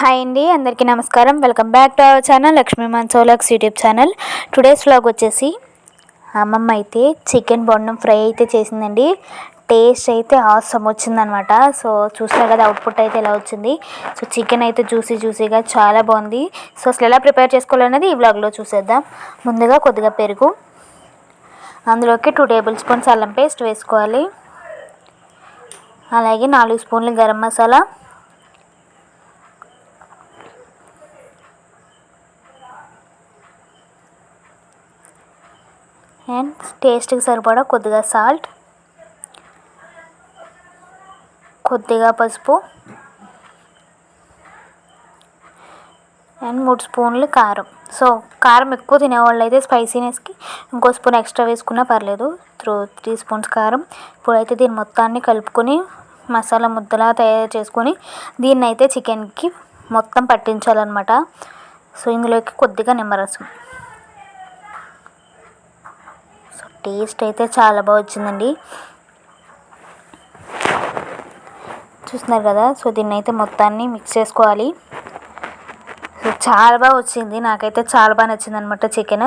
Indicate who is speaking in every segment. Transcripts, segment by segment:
Speaker 1: Hi అండి అందరికీ నమస్కారం. Welcome back to our channel Lakshmi మన్సోలక్స్ YouTube channel today's vlog వచ్చేసి అమ్మమ్మ అయితే చికెన్ బొండం ఫ్రై అయితే చేసిందండి. టేస్ట్ అయితే ఆసమ్ వచ్చిందనమాట. సో చూస్తారు కదా అవుట్పుట్ అయితే ఎలా వచ్చింది. సో చికెన్ అయితే జ్యూసీ జ్యూసీగా చాలా బాగుంది. సో అసలు ఎలా ప్రిపేర్ చేసుకోవాలనేది ఈ వ్లాగ్లో చూసేద్దాం. ముందుగా కొద్దిగా పెరుగు. అందులోకి టూ టేబుల్ స్పూన్స్ అల్లం పేస్ట్ వేసుకోవాలి. అలాగే నాలుగు స్పూన్లు గరం మసాలా. అండ్ టేస్ట్కి సరిపడా కొద్దిగా సాల్ట్ కొద్దిగా పసుపు అండ్ మూడు స్పూన్లు కారం. సో కారం ఎక్కువ తినేవాళ్ళు అయితే స్పైసీనెస్కి ఇంకో స్పూన్ ఎక్స్ట్రా వేసుకున్నా పర్లేదు. త్రూ త్రీ స్పూన్స్ కారం. ఇప్పుడైతే దీని మొత్తాన్ని కలుపుకొని మసాలా ముద్దలా తయారు చేసుకొని దీన్ని అయితే చికెన్కి మొత్తం పట్టించాలన్నమాట. సో ఇందులోకి కొద్దిగా నిమ్మరసం. టేస్ట్ అయితే చాలా బాగా వచ్చిందండి. చూస్తున్నారు కదా? సో దీన్ని అయితే మొత్తాన్ని మిక్స్ చేసుకోవాలి. సో చాలా బాగా వచ్చింది. నాకైతే చాలా బాగా నచ్చింది అనమాట చికెన్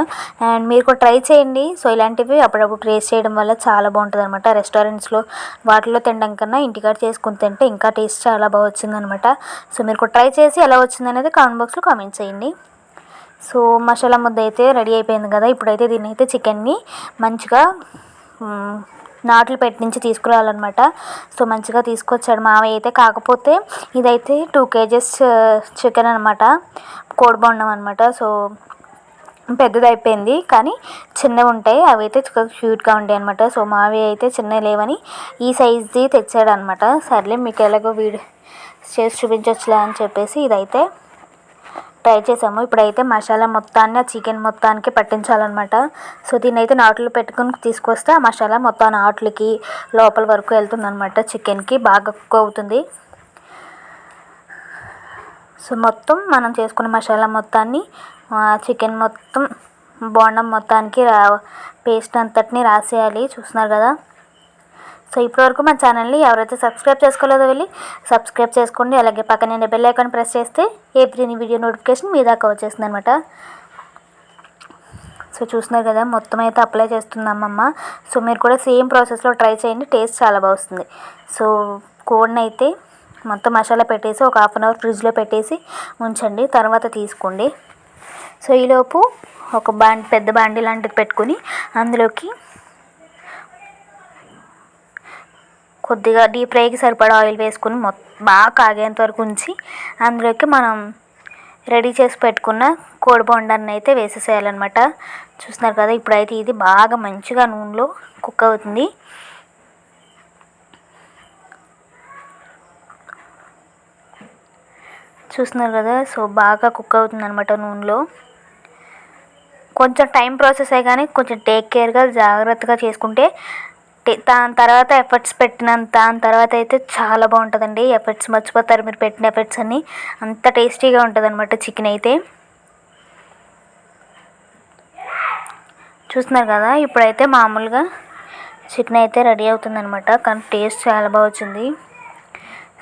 Speaker 1: అండ్ మీరు కూడా ట్రై చేయండి. సో ఇలాంటివి అప్పుడప్పుడు టేస్ట్ చేయడం వల్ల చాలా బాగుంటుంది అనమాట రెస్టారెంట్స్లో వాటిలో తినడం కన్నా ఇంటికాడ చేసుకుని తింటే ఇంకా టేస్ట్ చాలా బాగా వచ్చిందనమాట సో మీరు కూడా ట్రై చేసి ఎలా వచ్చింది అనేది కామెంట్ బాక్స్లో కామెంట్ చేయండి. సో మసాలా ముద్ద అయితే రెడీ అయిపోయింది కదా. ఇప్పుడైతే దీన్ని అయితే చికెన్ని మంచిగా నాట్లు పెట్టించి తీసుకురావాలన్నమాట. సో మంచిగా తీసుకొచ్చాడు మావయ్య అయితే. కాకపోతే ఇదైతే టూ కేజెస్ చికెన్ అనమాట కోడి బొండం అనమాట సో పెద్దది అయిపోయింది కానీ చిన్నవి ఉంటాయి. అవి అయితే క్యూట్గా ఉంటాయి అనమాట సో మావి అయితే చిన్నవి లేవని ఈ సైజ్ది తెచ్చాడు అనమాట సర్లే మీకు ఎలాగో వీడియో చేసి చూపించవచ్చులే అని చెప్పేసి ఇదైతే ట్రై చేసాము. ఇప్పుడైతే మసాలా మొత్తాన్ని ఆ చికెన్ మొత్తానికి పట్టించాలన్నమాట. సో దీన్ని అయితే నాట్లు పెట్టుకుని తీసుకొస్తే ఆ మసాలా మొత్తం నాట్లకి లోపల వరకు వెళ్తుందన్నమాట. చికెన్కి బాగా కుక్ అవుతుంది. సో మొత్తం మనం చేసుకున్న మసాలా మొత్తాన్ని చికెన్ మొత్తం బోండం మొత్తానికి రా పేస్ట్ అంతటిని రాసేయాలి. చూస్తున్నారు కదా? సో ఇప్పటివరకు మన ఛానల్ని ఎవరైతే సబ్స్క్రైబ్ చేసుకోలేదో వెళ్ళి సబ్స్క్రైబ్ చేసుకోండి. అలాగే పక్కన బెల్ ఐకాన్ ప్రెస్ చేస్తే ఎవ్రీ వీడియో నోటిఫికేషన్ మీ దాకా వచ్చేస్తుంది అనమాట సో చూస్తున్నారు కదా మొత్తం అయితే అప్లై చేస్తుంది అమ్మమ్మ. సో మీరు కూడా సేమ్ ప్రాసెస్లో ట్రై చేయండి టేస్ట్ చాలా బాగుంది సో కోడ్ని అయితే మొత్తం మసాలా పెట్టేసి ఒక హాఫ్ అన్ అవర్ ఫ్రిడ్జ్లో పెట్టేసి ఉంచండి తర్వాత తీసుకోండి. సో ఈలోపు ఒక బాండ్ పెద్ద బాండి లాంటిది పెట్టుకుని అందులోకి కొద్దిగా డీప్ ఫ్రైకి సరిపడా ఆయిల్ వేసుకుని మొత్తం బాగా కాగేంత వరకు ఉంచి అందులోకి మనం రెడీ చేసి పెట్టుకున్న కోడి బొండాన్ని అయితే వేసేసేయాలన్నమాట. చూస్తున్నారు కదా ఇప్పుడైతే ఇది బాగా మంచిగా నూనెలో కుక్ అవుతుంది. చూస్తున్నారు కదా సో బాగా కుక్ అవుతుంది అనమాట నూనెలో. కొంచెం టైం ప్రాసెస్ అయ్యి కానీ కొంచెం టేక్ కేర్గా జాగ్రత్తగా చేసుకుంటే దాని తర్వాత ఎఫర్ట్స్ పెట్టినంత దాని తర్వాత అయితే చాలా బాగుంటుందండి. ఎఫర్ట్స్ మర్చిపోతారు మీరు పెట్టిన ఎఫర్ట్స్ అన్నీ. అంత టేస్టీగా ఉంటుంది అనమాట చికెన్ అయితే. చూస్తున్నారు కదా ఇప్పుడైతే మామూలుగా చికెన్ అయితే రెడీ అవుతుందనమాట కానీ టేస్ట్ చాలా బాగా వచ్చింది.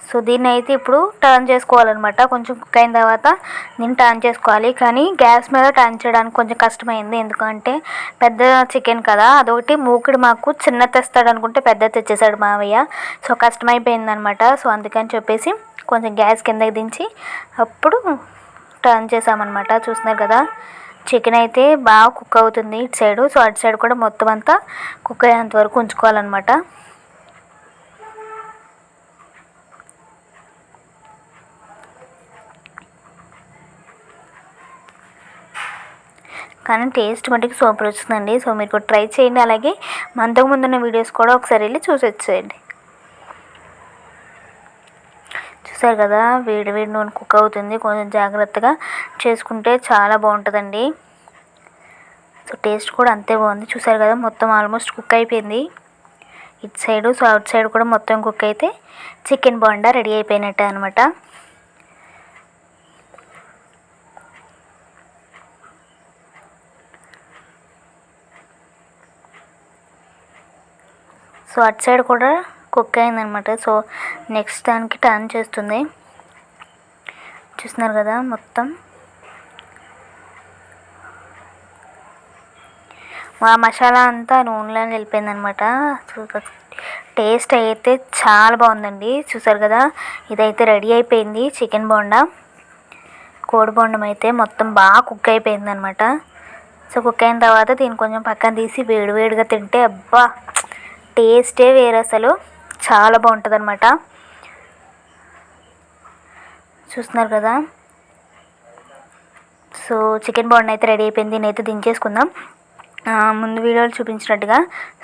Speaker 1: సో దీన్ని అయితే ఇప్పుడు టర్న్ చేసుకోవాలన్నమాట. కొంచెం కుక్ అయిన తర్వాత దీన్ని టర్న్ చేసుకోవాలి. కానీ గ్యాస్ మీద టర్న్ చేయడానికి కొంచెం కష్టమైంది. ఎందుకంటే పెద్ద చికెన్ కదా. అదొకటి మూకుడు మాకు చిన్న తెస్తాడు అనుకుంటే పెద్ద తెచ్చేసాడు మావయ్య. సో కష్టమైపోయింది అనమాట సో అందుకని చెప్పేసి కొంచెం గ్యాస్ కిందకి దించి అప్పుడు టర్న్ చేసామన్నమాట చూస్తున్నారు కదా? చికెన్ అయితే బాగా కుక్ అవుతుంది. ఇటు సైడు సో అటు సైడ్ కూడా మొత్తం అంతా కుక్ అయ్యేంత వరకు ఉంచుకోవాలన్నమాట. కానీ టేస్ట్ మటుకు సూపర్ వచ్చిందండి. సో మీరు కూడా ట్రై చేయండి. అలాగే అంతకు ముందున్న వీడియోస్ కూడా ఒకసారి వెళ్ళి చూసి వచ్చేయండి. చూసారు కదా వేడి వేడి నూనె కుక్ అవుతుంది. కొంచెం జాగ్రత్తగా చేసుకుంటే చాలా బాగుంటుందండి. సో టేస్ట్ కూడా అంతే బాగుంది. చూసారు కదా మొత్తం ఆల్మోస్ట్ కుక్ అయిపోయింది. ఇటు సైడు సో అవుట్ సైడ్ కూడా మొత్తం కుక్ అయితే చికెన్ బోండా రెడీ అయిపోయినట్టే అనమాట సో అటు సైడ్ కూడా కుక్ అయిందనమాట. సో నెక్స్ట్ దానికి టర్న్ చేస్తుంది. చూస్తున్నారు కదా మొత్తం. మా మసాలా అంతా నూనెలో వెళ్ళిపోయింది అనమాట టేస్ట్ అయితే చాలా బాగుందండి. చూసారు కదా ఇదైతే రెడీ అయిపోయింది చికెన్ బోండా. కోడి బోండం అయితే మొత్తం బాగా కుక్ అయిపోయిందనమాట. సో కుక్ అయిన తర్వాత దీన్ని కొంచెం పక్కన తీసి వేడివేడిగా తింటే అబ్బా! టేస్టే వేరు అసలు. చాలా బాగుంటుంది అనమాట చూస్తున్నారు కదా? సో చికెన్ బాండ్ అయితే రెడీ అయిపోయింది. నేనైతే దించేసుకుందాం. ముందు వీడియోలో చూపించినట్టుగా.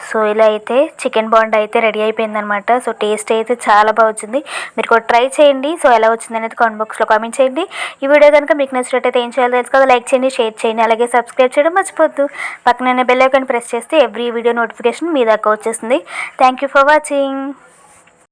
Speaker 1: సో ఇలా అయితే చికెన్ బాండ్ అయితే రెడీ అయిపోయిందనమాట సో టేస్ట్ అయితే చాలా బాగా వచ్చింది. మీరు కూడా ట్రై చేయండి. సో ఎలా వచ్చింది అనేది కామెంట్ బాక్స్లో కామెంట్ చేయండి. ఈ వీడియో కనుక మీకు నచ్చినట్టయితే ఏం చేయాలో తెలుసు కదా లైక్ చేయండి షేర్ చేయండి అలాగే సబ్స్క్రైబ్ చేయడం మర్చిపోద్దు. పక్కన బెల్ ఐకాన్ ప్రెస్ చేస్తే ఎవ్రీ వీడియో నోటిఫికేషన్ మీ దాకా వచ్చేస్తుంది. Thank you for watching.